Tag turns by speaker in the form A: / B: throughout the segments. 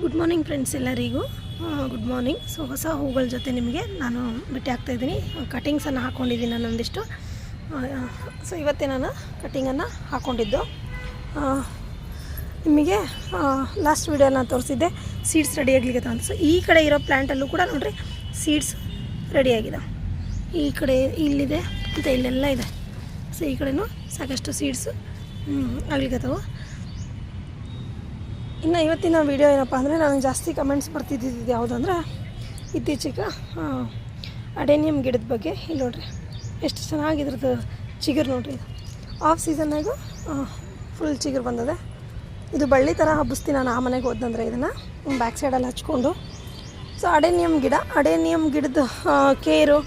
A: Good morning friends ಎಲ್ಲರಿಗೂ. Good morning so ಹೊಸ ಹೂಗಳ ಜೊತೆ ನಿಮಗೆ ನಾನು ಭೇಟಿ ಆಗ್ತಾಯಿದ್ದೀನಿ ಕಟಿಂಗ್ಸನ್ನು ಹಾಕ್ಕೊಂಡಿದ್ದೀನಿ ನಾನು ಒಂದಿಷ್ಟು. ಸೊ ಇವತ್ತೇ ನಾನು ಕಟಿಂಗನ್ನು ಹಾಕ್ಕೊಂಡಿದ್ದು ನಿಮಗೆ ಲಾಸ್ಟ್ ವೀಡಿಯೋನ ತೋರಿಸಿದ್ದೆ. ಸೀಡ್ಸ್ ರೆಡಿ ಆಗಲಿಕ್ಕೆ ಅಂತ. ಸೊ ಈ ಕಡೆ ಇರೋ ಪ್ಲ್ಯಾಂಟಲ್ಲೂ ಕೂಡ ನೋಡಿರಿ ಸೀಡ್ಸ್ ರೆಡಿಯಾಗಿದೆ ಈ ಕಡೆ ಇಲ್ಲಿದೆ, ಮತ್ತು ಇಲ್ಲೆಲ್ಲ ಇದೆ. ಸೊ ಈ ಕಡೆಯೂ ಸಾಕಷ್ಟು ಸೀಡ್ಸು ಆಗ್ಲಿಕ್ಕತ್ತವು ಇನ್ನು ಇವತ್ತಿನ ವೀಡಿಯೋ ಏನಪ್ಪ ಅಂದರೆ ನನಗೆ ಜಾಸ್ತಿ ಕಮೆಂಟ್ಸ್ ಬರ್ತಿದ್ದಿದ್ದು ಯಾವುದಂದ್ರೆ ಇತ್ತೀಚೆಗೆ ಅಡೇನಿಯಮ್ ಗಿಡದ ಬಗ್ಗೆ. ಇಲ್ಲಿ ನೋಡ್ರಿ, ಎಷ್ಟು ಚೆನ್ನಾಗಿದ್ರದ್ದು ಚಿಗುರು ನೋಡ್ರಿ. ಇದು ಆಫ್ ಸೀಸನ್ನಾಗೂ ಫುಲ್ ಚಿಗುರು ಬಂದದೆ. ಇದು ಬಳ್ಳಿ ಥರ ಹಬ್ಬಿಸ್ತೀನಿ ನಾನು ಆ ಮನೆಗೆ ಹೋದಂದ್ರೆ ಇದನ್ನು. ಬ್ಯಾಕ್ ಸೈಡಲ್ಲಿ ಹಚ್ಕೊಂಡು. ಸೊ ಅಡೇನಿಯಮ್ ಗಿಡ ಅಡೇನಿಯಮ್ ಗಿಡದ ಕೇರು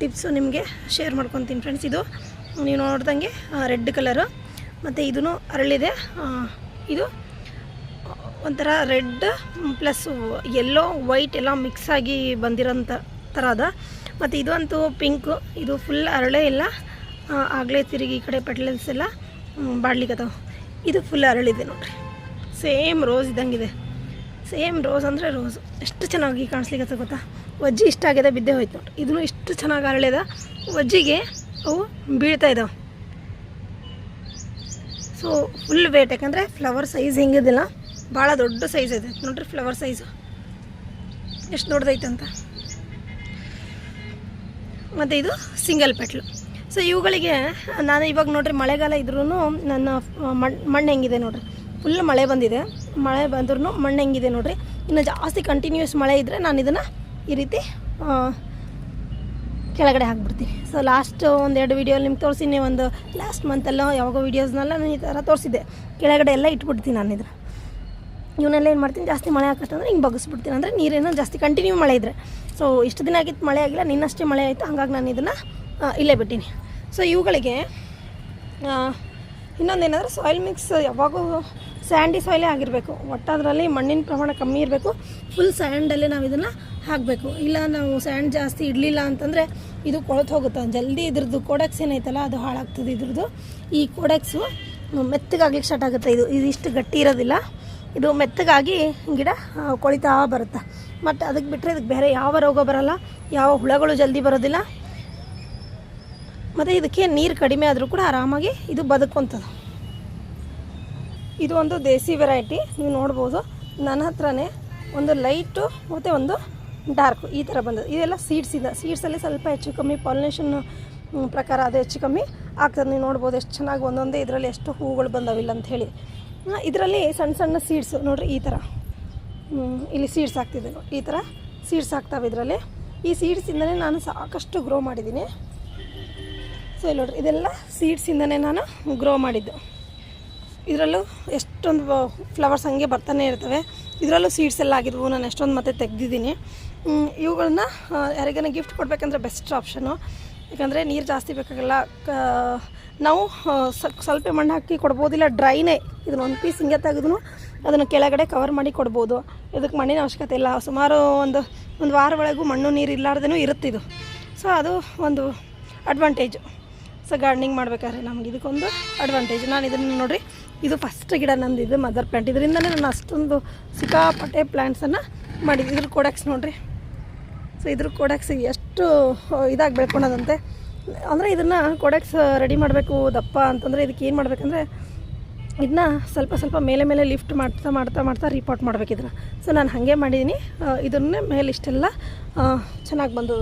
A: ಟಿಪ್ಸು ನಿಮಗೆ ಶೇರ್ ಮಾಡ್ಕೊತೀನಿ ಫ್ರೆಂಡ್ಸ್ ಇದು ನೀವು ನೋಡ್ದಂಗೆ ರೆಡ್ ಕಲರು ಮತ್ತು ಇದೂ ಅರಳಿದೆ ಇದು ಒಂಥರ ರೆಡ್ ಪ್ಲಸ್ ಎಲ್ಲೋ ವೈಟ್ ಎಲ್ಲ ಮಿಕ್ಸ್ ಆಗಿ ಬಂದಿರೋಂಥ ಥರ ಅದ. ಮತ್ತು ಇದಂತೂ ಪಿಂಕು ಇದು ಫುಲ್ ಅರಳೆ ಇಲ್ಲ. ಆಗಲೇ ತಿರುಗಿ ಈ ಕಡೆ ಪೆಟ್ಲೆನ್ಸ್ ಎಲ್ಲ ಬಾಡ್ಲಿಕ್ಕತ್ತವ ಇದು ಫುಲ್ ಅರಳಿದೆ ನೋಡಿರಿ. ಸೇಮ್ ರೋಸ್ ಇದ್ದಂಗಿದೆ. ಸೇಮ್ ರೋಸ್ ಅಂದರೆ ರೋಸ್ ಎಷ್ಟು ಚೆನ್ನಾಗಿ ಕಾಣಿಸ್ಲಿಕ್ಕೆ ಗೊತ್ತಾ? ವಜ್ಜಿ ಇಷ್ಟ ಆಗಿದೆ ಬಿದ್ದೆ ಹೋಯ್ತು ನೋಡಿ ಇದನ್ನು ಇಷ್ಟು ಚೆನ್ನಾಗಿ ಅರಳಿದ ವಜ್ಜಿಗೆ ಅವು ಬೀಳ್ತಾ ಇದ್ದಾವೆ ಸೊ ಫುಲ್ ವೇಟ್ ಯಾಕಂದರೆ ಫ್ಲವರ್ ಸೈಜ್ ಹೆಂಗಿದಿಲ್ಲ ಭಾಳ ದೊಡ್ಡ ಸೈಜ್ ಇದೆ. ನೋಡ್ರಿ ಫ್ಲವರ್ ಸೈಜು ಎಷ್ಟು ದೊಡ್ಡದೈತೆ ಅಂತ. ಮತ್ತು ಇದು ಸಿಂಗಲ್ ಪೆಟ್ಲು ಸೊ ಇವುಗಳಿಗೆ ನಾನು ಇವಾಗ ನೋಡ್ರಿ ಮಳೆಗಾಲ ಇದ್ರೂ ನನ್ನ ಮಣ್ಣು ಮಣ್ಣು ಹೆಂಗಿದೆ ನೋಡ್ರಿ. ಫುಲ್ ಮಳೆ ಬಂದಿದೆ. ಮಳೆ ಬಂದ್ರೂ ಮಣ್ಣು ಹೆಂಗಿದೆ ನೋಡ್ರಿ. ಇನ್ನು ಜಾಸ್ತಿ ಕಂಟಿನ್ಯೂಸ್ ಮಳೆ ಇದ್ದರೆ ನಾನು ಇದನ್ನು ಈ ರೀತಿ ಕೆಳಗಡೆ ಹಾಕ್ಬಿಡ್ತೀನಿ. ಸೊ ಲಾಸ್ಟ್ ಒಂದೆರಡು ವೀಡಿಯೋ ನಿಮ್ಗೆ ತೋರಿಸಿನಿ. ಒಂದು ಲಾಸ್ಟ್ ಮಂತೆಲ್ಲ ಯಾವಾಗೋ ವೀಡಿಯೋಸ್ನೆಲ್ಲ ನಾನು ಈ ಥರ ತೋರಿಸಿದ್ದೆ. ಕೆಳಗಡೆ ಎಲ್ಲ ಇಟ್ಬಿಡ್ತೀನಿ ನಾನು ಇದನ್ನು. ಇವನ್ನೆಲ್ಲ ಏನು ಮಾಡ್ತೀನಿ? ಜಾಸ್ತಿ ಮಳೆ ಅಂದರೆ ಹಿಂಗೆ ಬಗ್ಗಿಸ್ಬಿಡ್ತೀನಿ ಅಂದರೆ ನೀರೇನೋ ಜಾಸ್ತಿ ಕಂಟಿನ್ಯೂ ಮಳೆ ಇದ್ದರೆ ಸೊ ಇಷ್ಟು ದಿನ ಆಗಿತ್ತು ಮಳೆ ಆಗಿಲ್ಲ, ನಿನ್ನಷ್ಟೇ ಮಳೆ ಆಯಿತು, ಹಾಗಾಗಿ ನಾನು ಇದನ್ನು ಇಲ್ಲೇ ಬಿಟ್ಟೀನಿ. ಸೊ ಇವುಗಳಿಗೆ ಇನ್ನೊಂದೇನೆಂದರೆ ಸಾಯಿಲ್ ಮಿಕ್ಸ್ ಯಾವಾಗೂ ಸ್ಯಾಂಡಿ ಸಾಯಿಲೇ ಆಗಿರಬೇಕು. ಒಟ್ಟು ಅದರಲ್ಲಿ ಮಣ್ಣಿನ ಪ್ರಮಾಣ ಕಮ್ಮಿ ಇರಬೇಕು. ಫುಲ್ ಸ್ಯಾಂಡಲ್ಲೇ ನಾವು ಇದನ್ನು ಹಾಕಬೇಕು. ಇಲ್ಲ ನಾವು ಸ್ಯಾಂಡ್ ಜಾಸ್ತಿ ಇಡಲಿಲ್ಲ ಅಂತಂದರೆ ಇದು ಕೊಳತು ಹೋಗುತ್ತೆ? ಜಲ್ದಿ ಇದ್ರದ್ದು ಕೋಡೆಕ್ಸ್ ಏನೈತಲ್ಲ, ಅದು ಹಾಳಾಗ್ತದೆ ಇದ್ರದ್ದು. ಈ ಕೋಡೆಕ್ಸು ಮೆತ್ತಗಾಗ್ಲಿಕ್ಕೆ ಸ್ಟಾರ್ಟ್ ಆಗುತ್ತೆ. ಇದು ಇದು ಇಷ್ಟು ಗಟ್ಟಿ ಇರೋದಿಲ್ಲ. ಇದು ಮೆತ್ತಗಾಗಿ ಗಿಡ ಕೊಳಿತಾ ಬರುತ್ತೆ? ಮತ್ತು ಅದಕ್ಕೆ ಬಿಟ್ಟರೆ ಇದಕ್ಕೆ ಬೇರೆ ಯಾವ ರೋಗ ಬರಲ್ಲ, ಯಾವ ಹುಳಗಳು ಜಲ್ದಿ ಬರೋದಿಲ್ಲ. ಮತ್ತು ಇದಕ್ಕೆ ನೀರು ಕಡಿಮೆ ಆದರೂ ಕೂಡ ಆರಾಮಾಗಿ ಇದು ಬದುಕುವಂಥದ್ದು. ಇದು ಒಂದು ದೇಸಿ ವೆರೈಟಿ ನೀವು ನೋಡ್ಬೋದು. ನನ್ನ ಹತ್ರನೇ ಒಂದು ಲೈಟು ಮತ್ತು ಒಂದು ಡಾರ್ಕು ಈ ಥರ ಬಂದದ್ದು. ಇದೆಲ್ಲ ಸೀಡ್ಸ್ ಇದೆ. ಸೀಡ್ಸಲ್ಲಿ ಸ್ವಲ್ಪ ಹೆಚ್ಚು ಕಮ್ಮಿ ಪಾಲಿನೇಷನ್ ಪ್ರಕಾರ ಅದು ಹೆಚ್ಚು ಕಮ್ಮಿ ಆಗ್ತದೆ. ನೀವು ನೋಡ್ಬೋದು ಎಷ್ಟು ಚೆನ್ನಾಗಿ ಒಂದೊಂದೇ ಇದರಲ್ಲಿ ಎಷ್ಟು ಹೂಗಳು ಬಂದವಿಲ್ಲ ಅಂತ ಹೇಳಿ. ಇದರಲ್ಲಿ ಸಣ್ಣ ಸಣ್ಣ ಸೀಡ್ಸು ನೋಡ್ರಿ ಈ ಥರ ಇಲ್ಲಿ ಸೀಡ್ಸ್ ಹಾಕ್ತಿದ್ದೆ ಈ ಥರ ಸೀಡ್ಸ್ ಹಾಕ್ತಾವೆ ಇದರಲ್ಲಿ. ಈ ಸೀಡ್ಸಿಂದನೇ ನಾನು ಸಾಕಷ್ಟು ಗ್ರೋ ಮಾಡಿದ್ದೀನಿ. ಸೊ ಇಲ್ಲಿ ನೋಡ್ರಿ, ಇದೆಲ್ಲ ಸೀಡ್ಸಿಂದನೇ ನಾನು ಗ್ರೋ ಮಾಡಿದ್ದು. ಇದರಲ್ಲೂ ಎಷ್ಟೊಂದು ಫ್ಲವರ್ಸ್ ಹಂಗೆ ಬರ್ತಾನೆ ಇರ್ತವೆ. ಇದರಲ್ಲೂ ಸೀಡ್ಸ್ ಎಲ್ಲ ಆಗಿದ್ವು ನಾನು ಎಷ್ಟೊಂದು ಮತ್ತೆ ತೆಗ್ದಿದ್ದೀನಿ. ಇವುಗಳನ್ನ ಯಾರಿಗಾನ ಗಿಫ್ಟ್ ಕೊಡಬೇಕಂದ್ರೆ ಬೆಸ್ಟ್ ಆಪ್ಷನು ಯಾಕಂದರೆ ನೀರು ಜಾಸ್ತಿ ಬೇಕಾಗಲ್ಲ ನಾವು ಸ್ವಲ್ಪ ಮಣ್ಣು ಹಾಕಿ ಕೊಡ್ಬೋದಿಲ್ಲ, ಡ್ರೈನೇ. ಇದನ್ನ ಒಂದು ಪೀಸ್ ಹಿಂಗೆ ತೆಗೆದು ಅದನ್ನು ಕೆಳಗಡೆ ಕವರ್ ಮಾಡಿ ಕೊಡ್ಬೋದು. ಇದಕ್ಕೆ ಮಣ್ಣಿನ ಅವಶ್ಯಕತೆ ಇಲ್ಲ. ಸುಮಾರು ಒಂದು ಒಂದು ವಾರ ಒಳಗೂ ಮಣ್ಣು ನೀರು ಇಲ್ಲಾರ್ದೇನೂ ಇರುತ್ತೆ ಇದು. ಸೊ ಅದು ಒಂದು ಅಡ್ವಾಂಟೇಜು ಸೊ ಗಾರ್ಡನಿಂಗ್ ಮಾಡ್ಬೇಕಾದ್ರೆ ನಮ್ಗೆ ಇದಕ್ಕೊಂದು ಅಡ್ವಾಂಟೇಜ್ ನಾನು ಇದನ್ನು ನೋಡಿರಿ, ಇದು ಫಸ್ಟ್ ಗಿಡ ನಂದು, ಇದು ಮದರ್ ಪ್ಲ್ಯಾಂಟ್ ಇದರಿಂದನೇ ನಾನು ಅಷ್ಟೊಂದು ಸಿಕ್ಕಾಪಟ್ಟೆ ಪ್ಲ್ಯಾಂಟ್ಸನ್ನು ಮಾಡಿದ್ದು. ಇದ್ರ ಕೊಡಕ್ಸ್ ನೋಡಿರಿ. ಸೊ ಇದ್ರ ಕೊಡಕ್ಸ್ ಎಷ್ಟು ಇದಾಗಿ ಬೆಳ್ಕೊಳೋದಂತೆ. ಅಂದರೆ ಇದನ್ನು ಕೊಡಕ್ಸ್ ರೆಡಿ ಮಾಡಬೇಕು, ದಪ್ಪ ಅಂತಂದರೆ ಇದಕ್ಕೆ ಏನು ಮಾಡಬೇಕಂದ್ರೆ ಇದನ್ನ ಸ್ವಲ್ಪ ಸ್ವಲ್ಪ ಮೇಲೆ ಮೇಲೆ ಲಿಫ್ಟ್ ಮಾಡ್ತಾ ಮಾಡ್ತಾ ಮಾಡ್ತಾ ರಿಪೋರ್ಟ್ ಮಾಡಬೇಕಿದ್ರೆ ಸೊ ನಾನು ಹಾಗೆ ಮಾಡಿದ್ದೀನಿ ಇದನ್ನೇ ಮೇಲೆ ಇಷ್ಟೆಲ್ಲ ಚೆನ್ನಾಗಿ ಬಂದು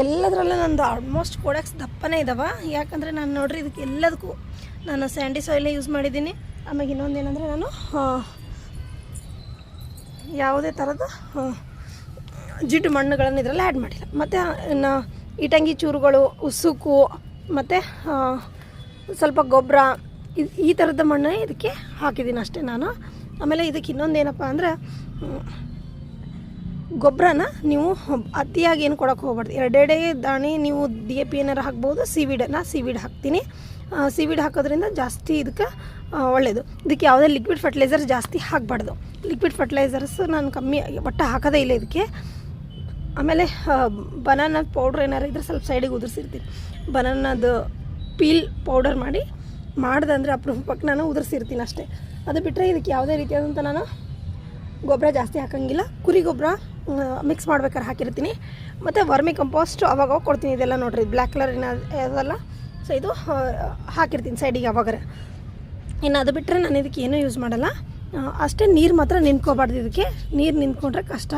A: ಎಲ್ಲದರಲ್ಲೂ ನಂದು ಆಲ್ಮೋಸ್ಟ್ ಕೊಡಕ್ಸ್ ದಪ್ಪನೇ ಇದ್ದಾವೆ ಯಾಕಂದರೆ ನಾನು ನೋಡ್ರಿ ಇದಕ್ಕೆ ಎಲ್ಲದಕ್ಕೂ ನಾನು ಸ್ಯಾಂಡಿ ಸಾಯಿಲೇ ಯೂಸ್ ಮಾಡಿದ್ದೀನಿ ಆಮೇಲೆ ಇನ್ನೊಂದು ಏನಂದರೆ ನಾನು ಯಾವುದೇ ಥರದ ಜಿಡ್ಡು ಮಣ್ಣುಗಳನ್ನು ಇದರಲ್ಲಿ ಆ್ಯಡ್ ಮಾಡಿಲ್ಲ. ಮತ್ತು, ಇನ್ನು ಇಟಂಗಿ ಚೂರುಗಳು, ಉಸುಕು, ಮತ್ತು ಸ್ವಲ್ಪ ಗೊಬ್ಬರ ಈ ಥರದ ಮಣ್ಣು ಇದಕ್ಕೆ ಹಾಕಿದ್ದೀನಿ ಅಷ್ಟೇ ನಾನು. ಆಮೇಲೆ ಇದಕ್ಕೆ ಇನ್ನೊಂದು ಏನಪ್ಪ ಅಂದರೆ ಗೊಬ್ಬರನ ನೀವು ಅತಿಯಾಗಿ ಏನು ಕೊಡೋಕ್ಕೆ ಹೋಗ್ಬಾರ್ದು. ಎರಡೆಡೆ ದಾಣಿ ನೀವು ಡಿ ಎ ಪಿ ಏನಾರು ಹಾಕ್ಬೋದು ಸೀವಿಡ್ ನಾ ಸೀವಿಡ್ ಹಾಕ್ತೀನಿ. ಸೀವಿಡ್ ಹಾಕೋದ್ರಿಂದ ಜಾಸ್ತಿ ಇದಕ್ಕೆ ಒಳ್ಳೆಯದು ಇದಕ್ಕೆ ಯಾವುದೇ ಲಿಕ್ವಿಡ್ ಫರ್ಟಿಲೈಸರ್ ಜಾಸ್ತಿ ಹಾಕಬಾರ್ದು. ಲಿಕ್ವಿಡ್ ಫರ್ಟಿಲೈಸರ್ಸ್ ನಾನು ಕಮ್ಮಿ, ಒಟ್ಟು ಹಾಕೋದೇ ಇಲ್ಲ ಇದಕ್ಕೆ. ಆಮೇಲೆ ಬನಾನ ಪೌಡ್ರ್ ಏನಾರು ಇದ್ರೆ ಸ್ವಲ್ಪ ಸೈಡಿಗೆ ಉದುರಿಸಿರ್ತೀನಿ. ಬನಾನದು ಪೀಲ್ ಪೌಡರ್ ಮಾಡಿ ಮಾಡಿದೆ ಅಂದರೆ ಅಪರೂಪಕ್ಕೆ ನಾನು ಉದುರಿಸಿರ್ತೀನಿ ಅಷ್ಟೇ. ಅದು ಬಿಟ್ಟರೆ ಇದಕ್ಕೆ ಯಾವುದೇ ರೀತಿಯಾದಂಥ ನಾನು ಗೊಬ್ಬರ ಜಾಸ್ತಿ ಹಾಕೋಂಗಿಲ್ಲ. ಕುರಿ ಗೊಬ್ಬರ ಮಿಕ್ಸ್ ಮಾಡ್ಬೇಕಾದ್ರೆ ಹಾಕಿರ್ತೀನಿ. ಮತ್ತು ವರ್ಮಿ ಕಂಪೋಸ್ಟ್ ಅವಾಗ ಕೊಡ್ತೀನಿ. ಇದೆಲ್ಲ ನೋಡ್ರಿ ಬ್ಲ್ಯಾಕ್ ಕಲರ್ ಅದಲ್ಲ ಸೊ ಇದು ಹಾಕಿರ್ತೀನಿ ಸೈಡಿಗೆ ಅವಾಗರೆ. ಇನ್ನು ಅದು ಬಿಟ್ಟರೆ ನಾನು ಇದಕ್ಕೆ ಏನೂ ಯೂಸ್ ಮಾಡಲ್ಲ. ಅಷ್ಟೇ ನೀರು ಮಾತ್ರ ನಿಂತ್ಕೋಬಾರ್ದು ಇದಕ್ಕೆ. ನೀರು ನಿಂತ್ಕೊಂಡ್ರೆ ಕಷ್ಟ.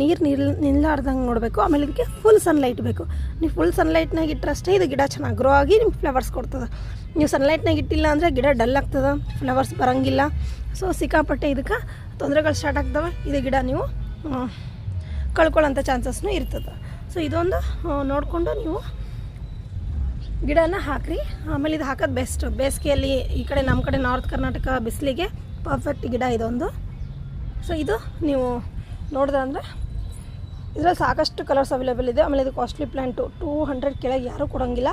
A: ನೀರು ನಿಲ್ ನಿಲ್ಲಾರ್ದಂಗೆ ನೋಡಬೇಕು ಆಮೇಲೆ ಇದಕ್ಕೆ ಫುಲ್ ಸನ್ಲೈಟ್ ಬೇಕು. ನೀವು ಫುಲ್ ಸನ್ಲೈಟ್ನಾಗ ಇಟ್ಟರಷ್ಟೇ ಇದು ಗಿಡ ಚೆನ್ನಾಗಿ ಗ್ರೋ ಆಗಿ ನಿಮ್ಗೆ ಫ್ಲವರ್ಸ್ ಕೊಡ್ತದೆ. ನೀವು ಸನ್ಲೈಟ್ನಾಗ ಇಟ್ಟಿಲ್ಲ ಅಂದರೆ ಗಿಡ ಡಲ್ ಆಗ್ತದೆ ಫ್ಲವರ್ಸ್ ಬರೋಂಗಿಲ್ಲ. ಸೊ ಸಿಕ್ಕಾಪಟ್ಟೆ ಇದಕ್ಕೆ ತೊಂದರೆಗಳು ಸ್ಟಾರ್ಟ್ ಆಗ್ತವೆ ಇದು ಗಿಡ ನೀವು ಆ, ಕಳ್ಕೊಳ್ಳೋಂಥ ಚಾನ್ಸಸ್ನೂ ಇರ್ತದೆ. ಸೊ ಇದೊಂದು ಆ, ನೋಡಿಕೊಂಡು ನೀವು ಗಿಡನ ಹಾಕ್ರಿ. ಆಮೇಲೆ ಇದು ಹಾಕೋದು ಬೆಸ್ಟ್ ಬೇಸಿಗೆಯಲ್ಲಿ ಈ ಕಡೆ ನಮ್ಮ ಕಡೆ ನಾರ್ತ್ ಕರ್ನಾಟಕ ಬಿಸಿಲಿಗೆ ಪರ್ಫೆಕ್ಟ್ ಗಿಡ ಇದೊಂದು. ಸೊ ಇದು ನೀವು ನೋಡಿದ್ರೆ ಅಂದರೆ ಇದರಲ್ಲಿ ಸಾಕಷ್ಟು ಕಲರ್ಸ್ ಅವೈಲೇಬಲ್ ಇದೆ. ಆಮೇಲೆ ಇದು ಕಾಸ್ಟ್ಲಿ ಪ್ಲ್ಯಾಂಟು ಟೂ ಹಂಡ್ರೆಡ್ ಕೆಳಗೆ ಯಾರೂ ಕೊಡೋಂಗಿಲ್ಲ.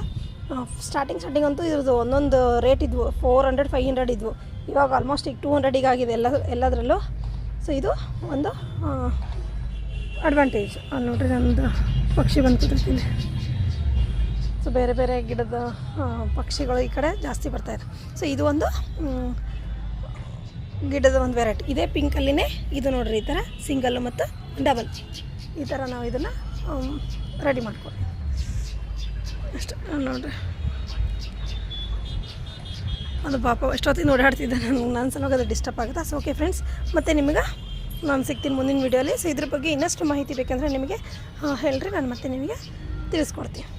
A: ಸ್ಟಾರ್ಟಿಂಗ್ ಸ್ಟಾರ್ಟಿಂಗ್ ಅಂತೂ ಇದ್ರದ್ದು ಒಂದೊಂದು ರೇಟ್ ಇದ್ವು. ಫೋರ್ ಹಂಡ್ರೆಡ್ ಫೈವ್ ಹಂಡ್ರೆಡ್ ಇದ್ವು. ಇವಾಗ ಆಲ್ಮೋಸ್ಟ್ ಈಗ ಟೂ ಹಂಡ್ರೆಡಿಗೆ ಆಗಿದೆ ಎಲ್ಲ, ಎಲ್ಲದರಲ್ಲೂ. ಸೊ ಇದು ಒಂದು ಅಡ್ವಾಂಟೇಜ್ ಅಲ್ಲಿ ನೋಡ್ರಿ ನಮ್ಮದು ಪಕ್ಷಿ ಬಂದ್ಕೊಟ್ಟಿರ್ತೀನಿ ಸೊ ಬೇರೆ ಬೇರೆ ಗಿಡದ ಪಕ್ಷಿಗಳು ಈ ಕಡೆ ಜಾಸ್ತಿ ಬರ್ತಾಯಿದೆ ಸೊ ಇದು ಒಂದು ಗಿಡದ ಒಂದು ವೆರೈಟಿ ಇದೇ ಪಿಂಕಲ್ಲಿನೇ ಇದು ನೋಡ್ರಿ, ಈ ಥರ ಸಿಂಗಲ್ಲು ಮತ್ತು ಡಬಲ್ ಈ ಥರ ನಾವು ಇದನ್ನು ರೆಡಿ ಮಾಡ್ಕೊಳ್ಳಿ ಅಷ್ಟು ನೋಡ್ರಿ. ಅದು ಪಾಪ ಎಷ್ಟೊತ್ತಿಗೆ ಓಡಾಡ್ತಿದ್ದೆ ನಾನು. ನನ್ನ ಸಲುವಾಗಿ ಅದು ಡಿಸ್ಟರ್ಬ್ ಆಗುತ್ತೆ? ಸೊ ಓಕೆ ಫ್ರೆಂಡ್ಸ್ ಮತ್ತು ನಿಮಗೆ ನಾನು ಸಿಗ್ತೀನಿ ಮುಂದಿನ ವೀಡಿಯೋಲಿ ಸೊ ಇದ್ರ ಬಗ್ಗೆ ಇನ್ನಷ್ಟು ಮಾಹಿತಿ ಬೇಕಂದರೆ ನಿಮಗೆ ಹೇಳ್ರಿ. ನಾನು ಮತ್ತೆ ನಿಮಗೆ ತಿಳಿಸ್ಕೊಡ್ತೀನಿ.